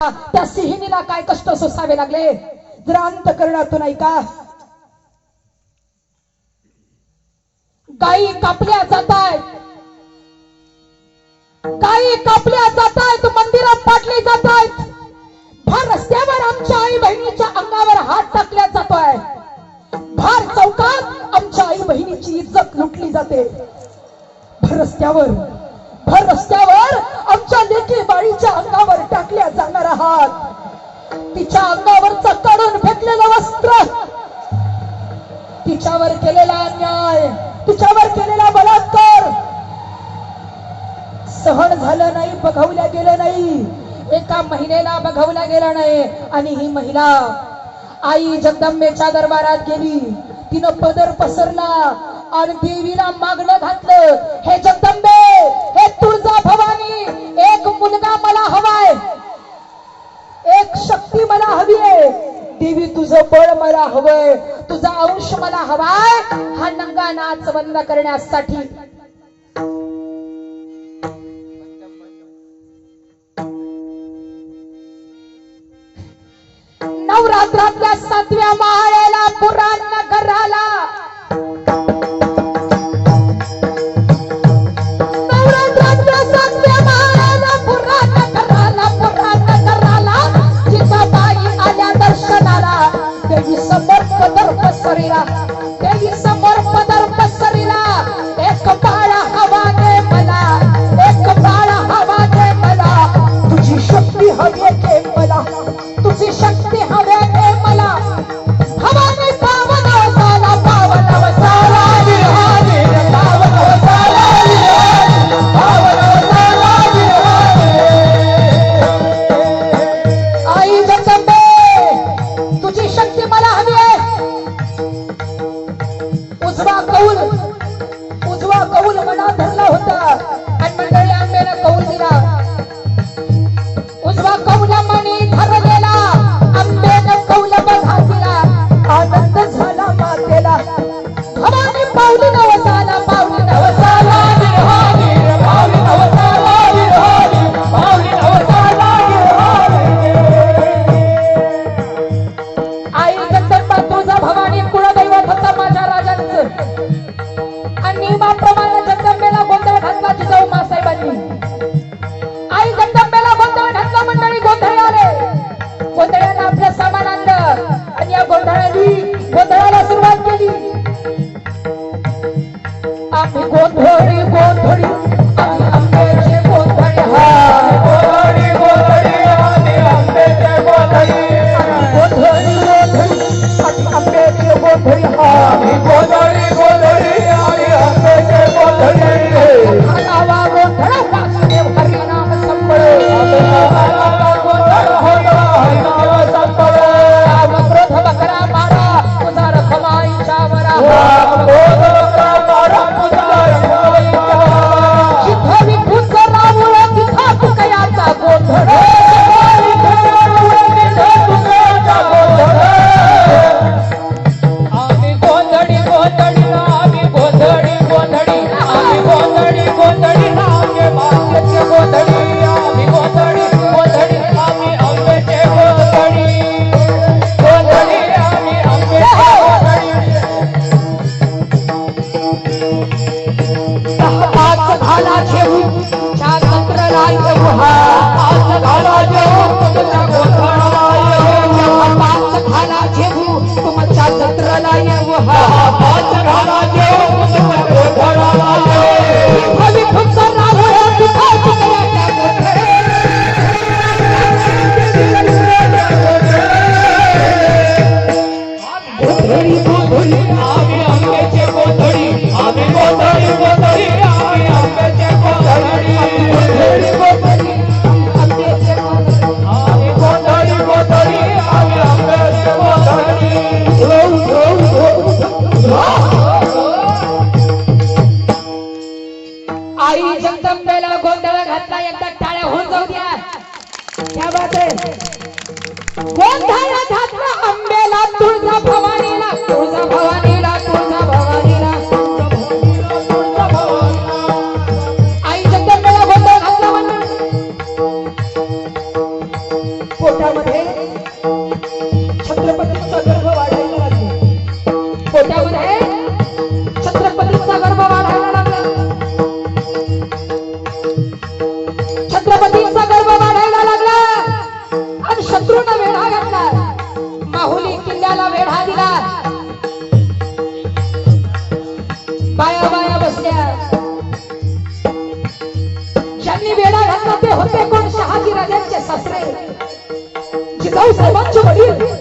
त्या सिहिणीला काय कष्ट सोसावे लागले? जरा अंतकरणातून ऐका. गायी कापल्या जात आहेत गायी कापल्या जात आहेत मंदिरात पाडली जात आहेत भर रस्त्यावर आमच्या आई बहिणीच्या अंगावर हात टाकल्या जातोय. भार चौकात आमच्या आई बहिणीची इज्जत लुटली जाते. भर रस्त्यावर भर रस्त्यावर आमच्या लेकी बाळीच्या अंगावर टाकल्या जाणार आहात. तिच्या अंगावरच काढून फेकलेलं वस्त्र. तिच्यावर केलेला अन्याय तिच्यावर केलेला बलात्कार. सहन झालं नाही बघवल्या गेलं नाही. एका महिलेला बघवल्या गेलं नाही. आणि ही महिला आई जगदंबेच्या दरबारात गेली. तिनं पदर पसरला. आणि देवीला मागणं घातलं. हे जगदंबे! तुळजा भवानी एक मुलगा मला हवाय. एक शक्ती मला हवी आहे. देवी तुझं बळ मला हवंय. तुझा अंश मला हवाय. हा नंगा नाच बंद करण्यासाठी. नवरात्रातल्या सातव्या महाळ्याला पुराण घराला तुझी शक्ती हवी मला. हवाने पावन विहारी पावन विहारी पावन विहारी आई जगदंबे तुझी शक्ती मला हवी आहे. उजवा कौल उजवा कौल मला धरला होता. येऊ हा हात घाला जेवून आणि वेढा घातला माहुली किल्ल्याला वेढा दिला बाया बाया बसल्या. ज्यांनी वेढा घातला ते होते कोण? शहाजी राजांचे सासरे. जिजाऊ साहेबांचे वडील.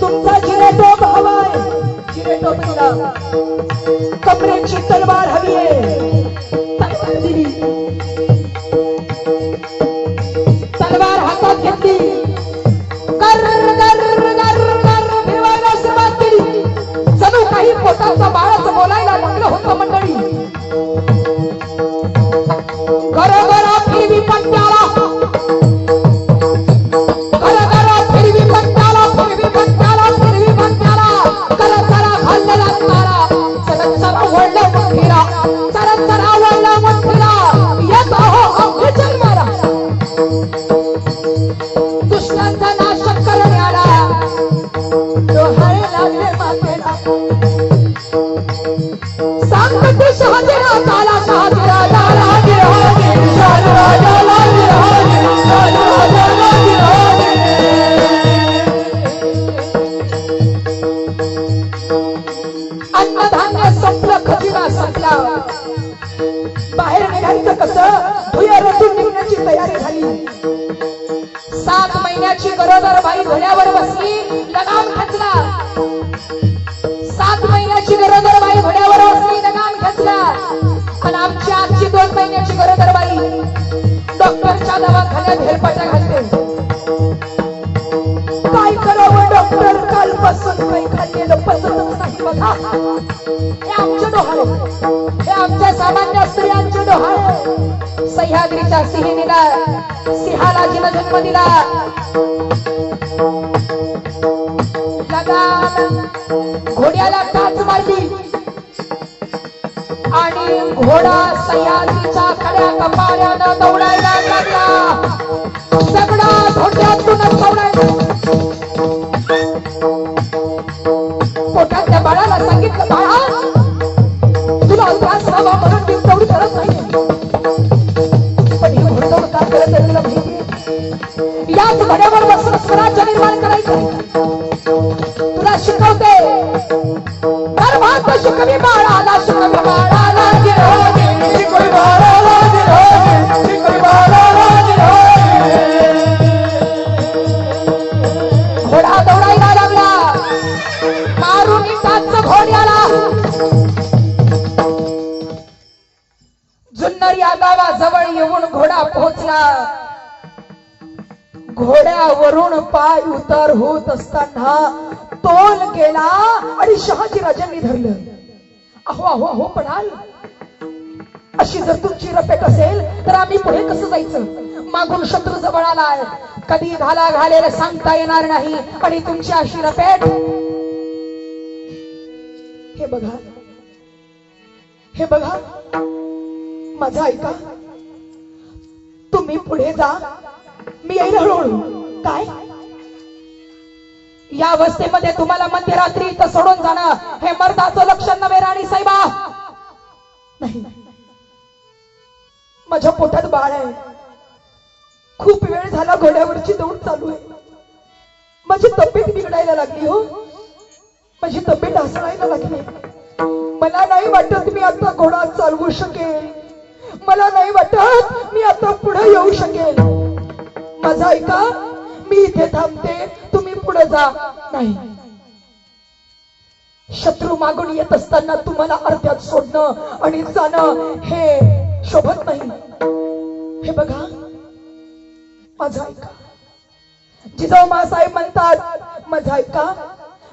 तुमचा जिरेटोप हवाय. जिरेटोप कमरेची तलवार हवी आहे. सात गरोदर बाई घोड्यावर बसली लगाम खचला. सात महिन्याची गरोदर बाई घोड्यावर बसली लगाम खचला. पण आमची आजची दोन महिन्याची गरोदर बाई डॉक्टरच्या दवाखान्यात हेलपाटा घालते. काय करावं डॉक्टर? कालपासून काही खाल्लेलं पचतच नाही बघा. हे आमचे डोहाळे. हे आमच्या सामान्य स्त्रियांचे डोहाळे. सह्याद्रीच्या सिंहिणीला सिंहाला जिनं जन्म दिला. घोड्याला टाच मारली. आणि घोडा सह्याद्रीच्या खड्या कपाऱ्यानं दौड घोड्यावरून पाय उतर होत असताना तोल गेला आणि शहाजी राजांनी धरलं. अहो अहो अहो पडाल. अशी जर तुमची रपेट असेल तर आम्ही पुढे कसं जायचं? मागून शत्रू जवळ आलाय. कधी घाला घालेला सांगता येणार नाही आणि तुमची अशी रपेट हे बघा. हे बघा. माझं ऐका. तुम्ही पुढे जा. मी येईल हळूहळू. काय? या अवस्थेमध्ये तुम्हाला मध्यरात्री इथं सोडून जाणं हे मर्दाचं लक्षण नव्हे राणी साहेबा नाही. माझ्या पोटात बाळ आहे. खूप वेळ झाला घोड्यावरची दौड चालू आहे. माझी तब्येत बिघडायला लागली हो. माझी तब्येत हसळायला लागली. मला नाही वाटत मी आता घोडा चालवू शकेल. मला नाही वाटत मी आता पुढे येऊ शकेल. माझा ऐका मी इथे थांबते. तुम्ही पुढे जा. नाही. शत्रू मागून येत असताना तुम्हाला अर्ध्यात सोडणं आणि जाणं हे शोभत नाही. हे बघा. माझा ऐका. जिजाऊ मासाहेब म्हणतात माझा ऐका.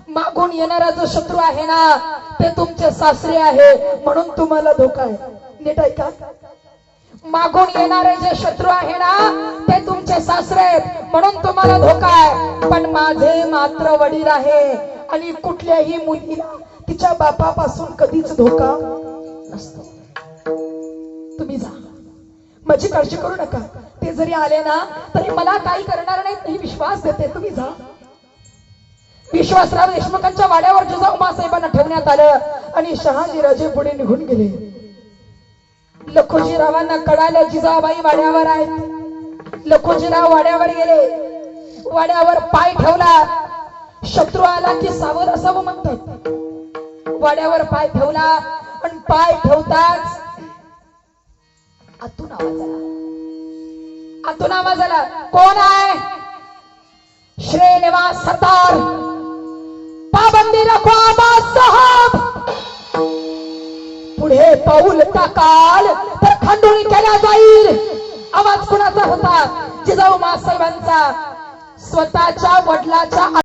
मागून येणारा जो शत्रू आहे ना ते तुमचे सासरे आहे म्हणून तुम्हाला धोका आहे. नीट ऐका. मागून येणारे जे शत्रू आहे ना ते तुमचे सासरे आहेत. म्हणून तुम्हाला धोका आहे. पण माझे मात्र वडील आहे आणि कुठल्याही मुलीला तिच्या बापापासून कधीच धोका नसतो. तुम्ही जा. माझी काळजी करू नका. ते जरी आले ना तरी मला काही करणार नाही ही विश्वास देते. तुम्ही जा. विश्वासराव देशमुखांच्या वाड्यावर जिजा उमासाहेबांना ठेवण्यात आलं आणि शहाजीराजे पुढे निघून गेले. लखोजीरावांना कळालं जिजाबाई वाड्यावर आहेत. लखोजीराव वाड्यावर गेले. वाड्यावर पाय ठेवला. शत्रू आला की सावध असावं म्हणतात. वाड्यावर पाय ठेवला आणि पाय ठेवताच आतून आवाज आला. आतून आवाज आला. कोण आहे? श्रीनिवास सरदार पाबंदी रखो पुढे पाऊल टाकाल तर खंडोळी केल्या जाईल. आवाज कुणाचा होता? जिजाऊ मासाहेबांचा स्वतःच्या वडिलाच्या